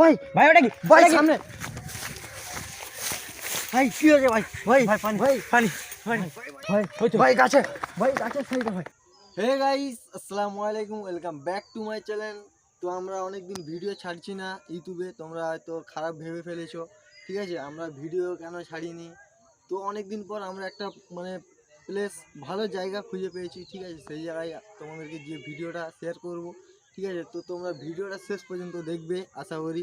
ভাই ভাই ওটা কি? ভাই সামনে। ভাই কি হয়েছে ভাই? ভাই ভাই পানি। ভাই পানি ভাই ভাই গাছে ভাই গাছের সাইডে ভাই। হে গাইস আসসালামু আলাইকুম welcome back to my channel. তো আমরা অনেকদিন ভিডিও ছাড়ছি না ইউটিউবে তোমরা হয়তো খারাপ ভেবে ফেলেছো। ঠিক আছে আমরা ভিডিও কেন ছাড়িনি? তো অনেক দিন পর আমরা একটা মানে প্লেস ভালো জায়গা খুঁজে পেয়েছি। ঠিক আছে সেই জায়গায় তোমাদেরকে যে ভিডিওটা শেয়ার করব। ঠিক আছে? তো তোমরা ভিডিওটা শেষ পর্যন্ত দেখবে, আশা করি।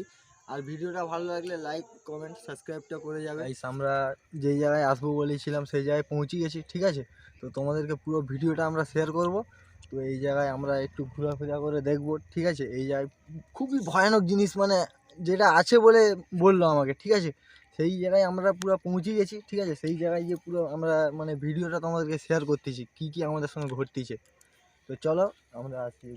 আর ভিডিওটা ভালো লাগলে লাইক কমেন্ট সাবস্ক্রাইবটা করে যাবে। আমরা যেই জায়গায় আসব বলেছিলাম, সেই জায়গায় পৌঁছে গেছি, ঠিক আছে? তো তোমাদেরকে পুরো ভিডিওটা আমরা শেয়ার করব। তো এই জায়গায় আমরা একটু ঘোরাফেরা করে দেখব, ঠিক আছে? এই জায়গায় খুবই ভয়ানক জিনিস মানে যেটা আছে বলে বলল আমাকে, ঠিক আছে? সেই জায়গায় আমরা পুরো পৌঁছে গেছি, ঠিক আছে? সেই জায়গায় গিয়ে পুরো আমরা মানে ভিডিওটা তোমাদেরকে শেয়ার করতেছি, কী কী আমাদের সঙ্গে ঘটতেছে। তো চলো, আমরা আসি।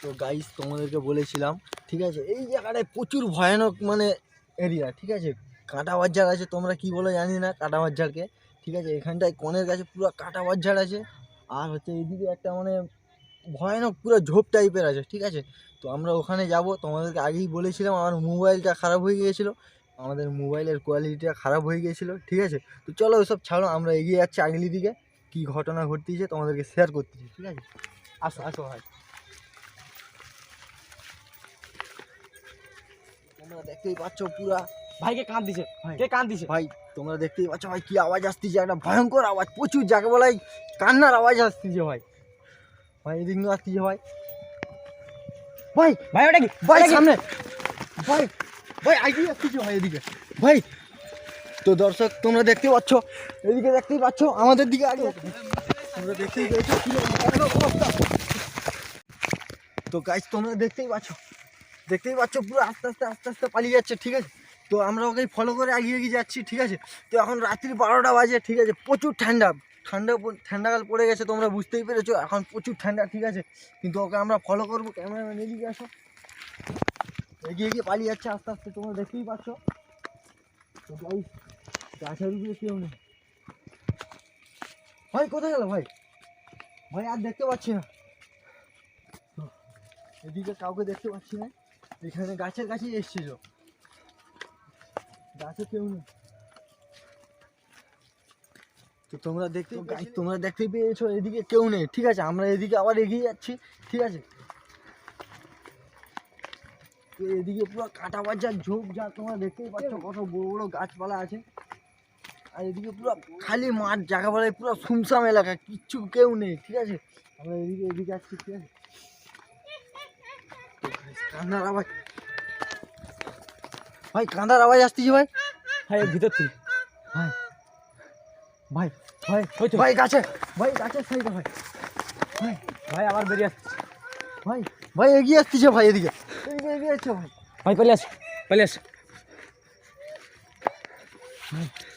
তো গাইস তোমাদেরকে বলেছিলাম, ঠিক আছে? এই জায়গাটায় প্রচুর ভয়ানক মানে এরিয়া ঠিক আছে? কাঁটা বাজার আছে, তোমরা কি বলো জানি না কাঁটা বাজারকে ঠিক আছে? এখানটায় কনের কাছে পুরো কাঁটা বাজার আছে, আর হচ্ছে এদিকে একটা মানে ভয়ানক পুরো ঝোপ টাইপের আছে, ঠিক আছে? তো আমরা ওখানে যাব, তোমাদেরকে আগেই বলেছিলাম, আমার মোবাইলটা খারাপ হয়ে গিয়েছিল আমাদের মোবাইলের কোয়ালিটিটা খারাপ হয়ে গিয়েছিল ঠিক আছে? তো চলো ওসব ছাড়ো আমরা এগিয়ে যাচ্ছি আগলি দিকে। কী ঘটনা ঘটতেছে তোমাদেরকে শেয়ার করতেছি ঠিক আছে? আসো আসো ভাই। তোমরা দেখতেই পাচ্ছ পুরা ভাইকে কাঁদ দিছে ভাই। কে কাঁদ দিছে? ভাই তোমরা দেখতেই পাচ্ছ ভাই কি আওয়াজ আসতেছে একটা ভয়ঙ্কর আওয়াজ প্রচুর যাকে বলাই কান্নার আওয়াজ আসতেছে ভাই। ভাই এদিক আসতেছে ভাই। ভাই ভাই ওটা কি? ভাই সামনে। ভাই ভাই আগিয়ে আসতেছে ভাই এদিকে। ভাই, তো দর্শক, তোমরা দেখতেই পাচ্ছ, এদিকে দেখতেই পাচ্ছ, আমাদের দিকে আগে। তোমরা দেখতেই তো গাইজ তোমরা দেখতেই পাচ্ছ দেখতেই পাচ্ছ, পুরো আস্তে আস্তে আস্তে আস্তে পালিয়ে যাচ্ছে, ঠিক আছে? তো আমরা ওকে ফলো করে এগিয়ে এগিয়ে যাচ্ছি, ঠিক আছে? তো এখন রাত্রি বারোটা বাজে, ঠিক আছে? প্রচুর ঠান্ডা ঠান্ডা ঠান্ডাকাল পড়ে গেছে, তোমরা বুঝতেই পেরেছ, এখন প্রচুর ঠান্ডা, ঠিক আছে? কিন্তু ওকে আমরা ফলো করব ক্যামেরাম্যান এদিকে আসো। এগিয়ে এগিয়ে পালিয়ে যাচ্ছে আস্তে আস্তে তোমরা দেখতেই পাচ্ছ। গাছের উপরে কেউ নেই। ভাই কোথায় গেল ভাই? ভাই আর দেখতে পাচ্ছি না। এদিকে কাউকে দেখতে পাচ্ছি না। এখানে গাছের কাছেই এসেছিল। গাছে কেউ নেই। তো তোমরা দেখতে তোমরা দেখতে পেয়েছ এদিকে কেউ নেই। ঠিক আছে আমরা এদিকে আবার এগিয়ে যাচ্ছি। ঠিক আছে? এদিকে পুরো কাটা বাজার ঝোপ যা তোমরা দেখতেই পাচ্ছ কত বড় বড় গাছপালা আছে। আর এদিকে পুরো খালি মাঠ জায়গা বলে পুরো শুমসাম এলাকা কিচ্ছু কেউ নেই ঠিক আছে? আমরা এদিকে এদিকে যাচ্ছি ঠিক আছে? কান্নার আওয়াজ। ভাই কান্দার আওয়াজ আসতেছে ভাই। ভাই ভিতর থেকে। ভাই। ভাই ভাই। ভাই গাছে। ভাই গাছের সাইডে ভাই। ভাই ভাই আবার বেরিয়ে আসছে। ভাই ভাই এগিয়ে আসতেছে ভাই এদিকে। আসছে ভাই পালিয়ে আসো। পালিয়ে আসো।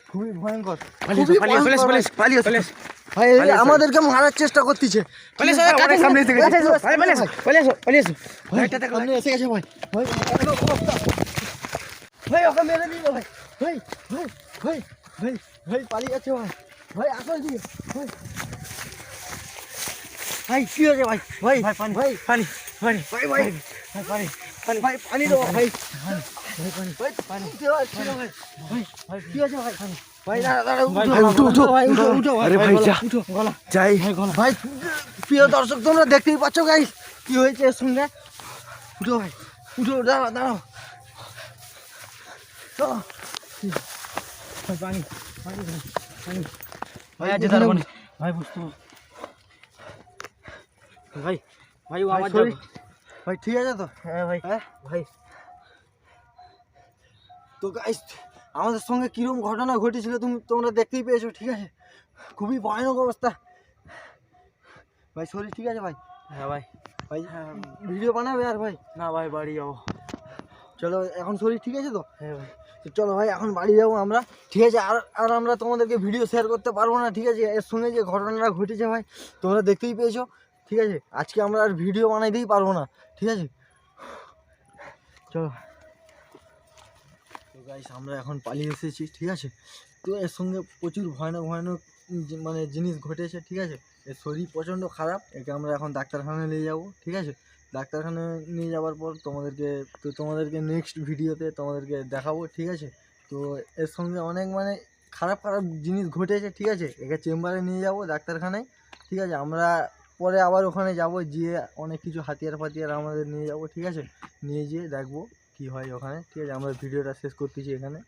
খুবই ভয়ঙ্কর। ভাই। আমাদেরকে মারার চেষ্টা করতেছে। ভাই, ওকে মেরে দিল ভাই। ভাই ভাই ভাই ভাই ভাই পালিয়ে যাচ্ছে ভাই। ভাই আসো এদিকে ভাই। ভাই কি হয়েছে ভাই? ভাই ভাই ভাই পানি। পানি ভাই ভাই পানি পানি ভাই পানি দাও ভাই ভাই। পানি ভাই পানি দাও ভাই? ভাই ভাই কি হয়েছে ভাই? ভাই দাঁড়া দাঁড়া ভাই, উঠো ভাই, উঠো উঠো ভাই, উঠো উঠো। উঠো আরে ভাই, যা। উঠো গলা। যাই। ভাই, প্রিয় দর্শক তোমরা দেখতেই পাচ্ছ গাইস কি হয়েছে সঙ্গে? উঠো ভাই উঠো দাঁড়াও দাঁড়াও। ভাই পানি পানি ভাই, পানি আছে এখানে ভাই বুঝতে ভাই ভাই ও যাবে ভাই ঠিক আছে তো? হ্যাঁ ভাই। হ্যাঁ? ভাই। তো গাইস আমাদের সঙ্গে কীরকম ঘটনা ঘটেছিল তুমি তোমরা দেখতেই পেয়েছ ঠিক আছে? খুবই ভয়ানক অবস্থা। ভাই শরীর ঠিক আছে ভাই? হ্যাঁ ভাই। ভাই ভিডিও বানাবে আর ভাই? না ভাই বাড়ি যাব। চলো এখন শরীর ঠিক আছে তো? হ্যাঁ ভাই। তো চলো ভাই এখন বাড়ি যাব আমরা। ঠিক আছে আর আর আমরা তোমাদেরকে ভিডিও শেয়ার করতে পারব না ঠিক আছে? এর সঙ্গে যে ঘটনাটা ঘটেছে ভাই তোমরা দেখতেই পেয়েছ। ঠিক আছে? আজকে আমরা আর ভিডিও বানাইতেই পারব না, ঠিক আছে? চলো। তো গাইস আমরা এখন পালিয়ে এসেছি, ঠিক আছে? তো এর সঙ্গে প্রচুর ভয়ানক ভয়ানক মানে জিনিস ঘটেছে, ঠিক আছে? এর শরীর প্রচণ্ড খারাপ, একে আমরা এখন ডাক্তারখানায় নিয়ে যাব, ঠিক আছে? ডাক্তারখানায় নিয়ে যাওয়ার পর তোমাদেরকে, তো তোমাদেরকে নেক্সট ভিডিওতে তোমাদেরকে দেখাবো, ঠিক আছে? তো এর সঙ্গে অনেক মানে খারাপ খারাপ জিনিস ঘটেছে, ঠিক আছে? একে চেম্বারে নিয়ে যাব, ডাক্তারখানায়, ঠিক আছে? আমরা পরে আবার ওখানে যাব, গিয়ে অনেক কিছু হাতিয়ার ফাতিয়ার আমাদের নিয়ে যাব, ঠিক আছে? নিয়ে গিয়ে দেখব কী হয় ওখানে, ঠিক আছে? আমরা ভিডিওটা শেষ করতেছি এখানে।